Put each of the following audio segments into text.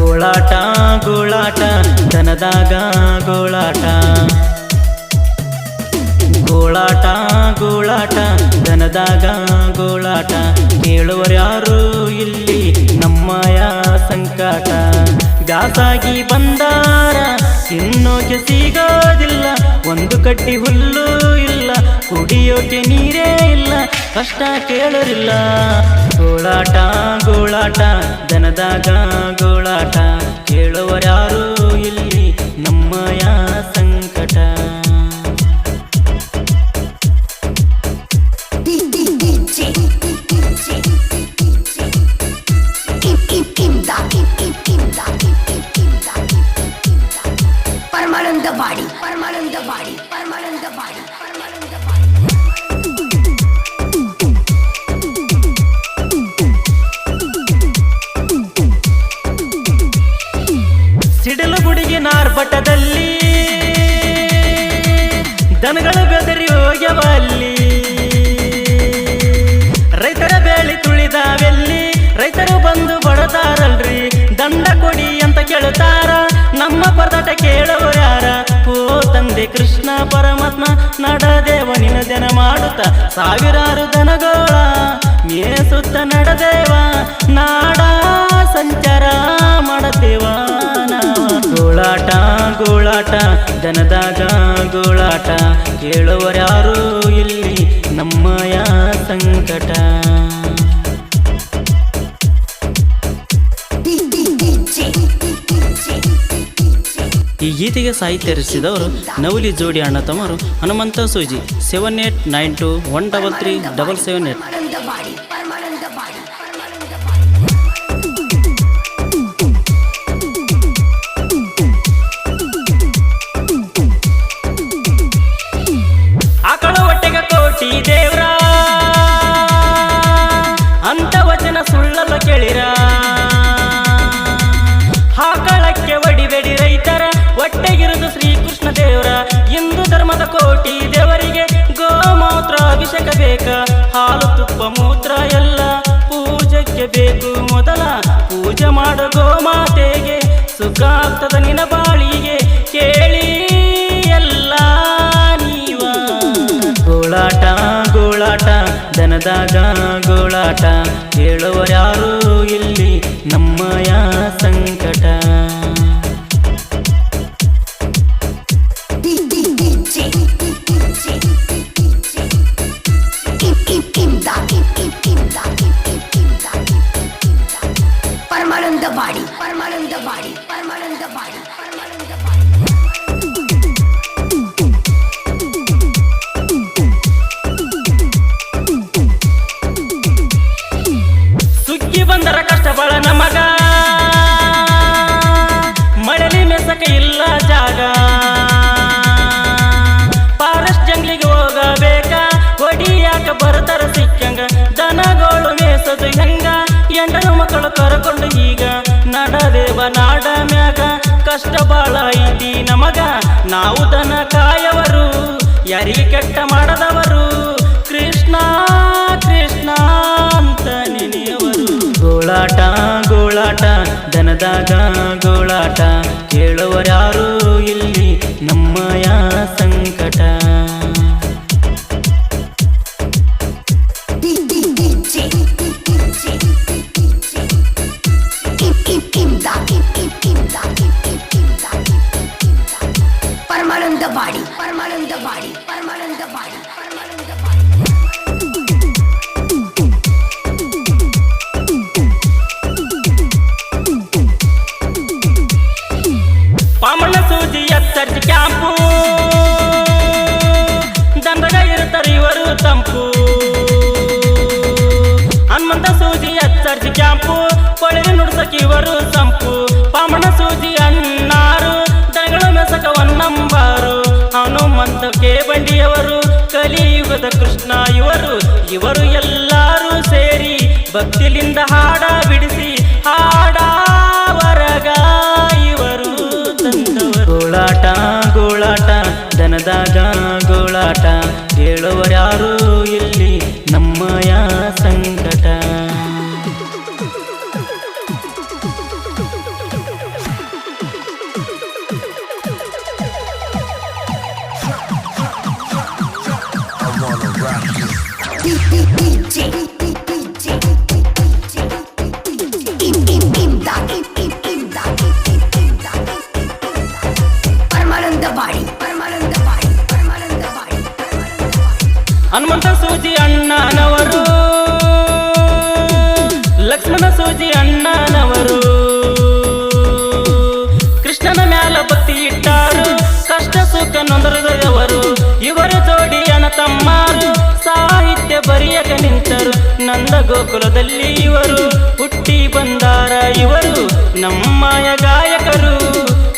ಗೋಳಾಟ ಗೋಳಾಟ, ದನದಾಗ ಗೋಳಾಟ. ಗೋಳಾಟ ಗೋಳಾಟ, ದನದಾಗ ಗೋಳಾಟ. ಕೇಳುವರ್ಯಾರು ಇಲ್ಲಿ? ನಮ್ಮಯ ಸಂಕಟ. ಗಾಸಾಗಿ ಬಂದಾರ, ಇನ್ನೋಕೆ ಸಿಗೋದಿಲ್ಲ. ಒಂದು ಕಟ್ಟಿ ಹುಲ್ಲು ಇಲ್ಲ. ಕುಡಿಯೋಕೆ ನೀರೇ ಇಲ್ಲ ಕಷ್ಟ ಕೇಳೋರಿಲ್ಲ. ಗೋಳಾಟ ಗೋಳಾಟ ದನದಾಗ ಗೋಳಾಟ. ಕೇಳುವರ್ಯಾರು ಇಲ್ಲಿ ನಮ್ಮಯ ಸಂಕಟ. ದನಗಳು ಬೆದರಿ ಹೋಗ್ಯವಲ್ಲಿ. ರೈತರ ಬೆಳಿ ತುಳಿದಾವೆಲ್ಲಿ? ರೈತರು ಬಂದು ಬಡತಾರಲ್ರಿ? ದಂಡ ಕೊಡಿ ಅಂತ ಕೇಳುತ್ತಾರ ನಮ್ಮ ಪರದಾಟ ಕೇಳೋರು ಯಾರ? ಓ ತಂದೆ ಕೃಷ್ಣ ಪರಮಾತ್ಮ, ನಡದೇವ ಜನ ಮಾಡುತ್ತ. ಸಾವಿರಾರು ದನಗೋಳ ಮೇಸುತ್ತ ನಡದೇವ. ನಾಡ ಸಂಚಾರ ಮಾಡದೇವ ಗೋಳಾಟ ಗೋಳಾಟ, ದನದಾಗ ಗೋಳಾಟ ಕೇಳುವರ್ಯಾರು ಇಲ್ಲಿ ನಮ್ಮಯ ಸಂಕಟ. ಈ ಗೀತೆಗೆ ಸಾಹಿತ್ಯ ರಚಿಸಿದವರು ನವಲಿ ಜೋಡಿ ಅಣ್ಣ ತಮ್ಮರು Hanumanta Suji seven eight nine two one double three double seven eight ಹೊಟ್ಟೆಗೆ ಕೋಟಿ ದೇವ್ರ ಅಂತ ವಚನ ಸುಳ್ಳಲ್ಲ ಕೇಳಿರ. ಹಾಕಳಕ್ಕೆ ಒಡಿಬೇಡಿ ರೈತರ. ಹೊಟ್ಟೆಗಿರುದು ಶ್ರೀಕೃಷ್ಣ ದೇವರ. ಹಿಂದೂ ಧರ್ಮದ ಕೋಟಿ ದೇವರಿಗೆ ಗೋಮೂತ್ರ ಅಭಿಷೇಕ ಬೇಕ ಹಾಲು, ತುಪ್ಪ, ಮೂತ್ರ ಎಲ್ಲ ಪೂಜಕ್ಕೆ ಬೇಕು ಮೊದಲ. ಪೂಜೆ ಮಾಡ ಗೋಮಾತೆಗೆ. ಸುಖ ಆಗ್ತದ ನಿನ ಬಾಳಿಗೆ ದನದಾಗ ಗೋಳಾಟ ಕೇಳುವರ್ಯಾರು ಇಲ್ಲಿ? ನಮ್ಮಯ ಬರ್ತಾರ ಸಿಕ್ಕಂಗ, ದನಗಳು ಮೇಸದು ಹೆಂಗ? ಎಂಟನು ಮಕ್ಕಳು ಕರ್ಕೊಂಡು ಈಗ ನಡದೇವ ನಾಡ ಮ್ಯಾಗ? ಕಷ್ಟ ಬಾಳ ಐತಿ ನಮಗ, ನಾವು ದನ ಕಾಯವರು, ಯಾರಿಗೆ ಕೆಟ್ಟ ಮಾಡದವರು? ಕೃಷ್ಣ ಕೃಷ್ಣ ಅಂತ ನೆನೆಯವರು. ಗೋಳಾಟ ಗೋಳಾಟ, ದನದಾಗ ಗೋಳಾಟ ಕೇಳುವರ್ಯಾರು ಪರಮಾನಂದ ಬಾಡಿ ಪರಮಾನಂದ ಬಾಡಿ ಪರಮಾನಂದ ಬಾಡಿ ಪರಮಾನಂದ ಬಾಡಿ ಪಾಮಣ್ಣ ಸೂಜಿ ಎತ್ತರ್ಜಿ ಕ್ಯಾಂಪು ದಂಡಗ ಇರ್ತಾರೆ ಇವರು ತಂಪು ಹನುಮಂತ ಸೂಜಿ ಎತ್ತರ್ಜಿ ಕ್ಯಾಂಪು ಕೊಳವೆ ನುಡ್ಸಕ್ ಇವರು ಸಂಪು ಪಾಮಣ್ಣ ಸೂಜಿ ಹನುಮಂತ ಕೆ ಬಂಡಿಯವರು ಕಲಿಯುಗದ ಕೃಷ್ಣ ಇವರು ಇವರು ಎಲ್ಲರೂ ಸೇರಿ ಭಕ್ತಿಲಿಂದ ಹಾಡ ಬಿಡಿಸಿ ಹಾಡ ಹನುಮಂತ ಸೂಜಿ ಅಣ್ಣನವರು ಲಕ್ಷ್ಮಣ ಸೂಜಿ ಅಣ್ಣನವರು ಕೃಷ್ಣನ ಮ್ಯಾಲ ಭಕ್ತಿ ಇಟ್ಟಾರು ಗೋಕುಲದಲ್ಲಿ ಇವರು ಹುಟ್ಟಿ ಬಂದಾರ ಇವರು ನಮ್ಮಯ ಗಾಯಕರು.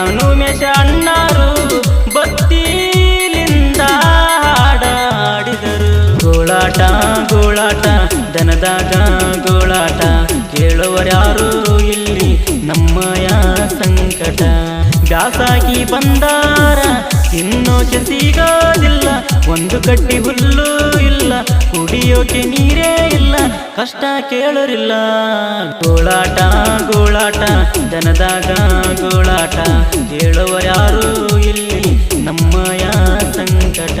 ಅನುಮೇಶ ಅಣ್ಣಾರು ಭಕ್ತಿಲಿಂದ ಹಾಡಾಡಿದರು. ಗೋಳಾಟ ಗೋಳಾಟ, ದನದಾಗ ಗೋಳಾಟ. ಕೇಳುವರ್ಯಾರು ಇಲ್ಲಿ ನಮ್ಮಯ ಸಂಕಟ. ಬ್ಯಾಸಾಗಿ ಬಂದಾರ. ತಿನ್ನೋಕೆ ಸಿಗೋದಿಲ್ಲ ಒಂದು ಕಟ್ಟಿ ಹುಲ್ಲು ಇಲ್ಲ, ಕುಡಿಯೋಕೆ ನೀರೇ ಇಲ್ಲ, ಕಷ್ಟ ಕೇಳೋರಿಲ್ಲ. ಗೋಳಾಟ ಗೋಳಾಟ, ದನದಾಗ ಗೋಳಾಟ ಯಾರು ಇಲ್ಲಿ ನಮ್ಮಯ ಸಂಕಟ.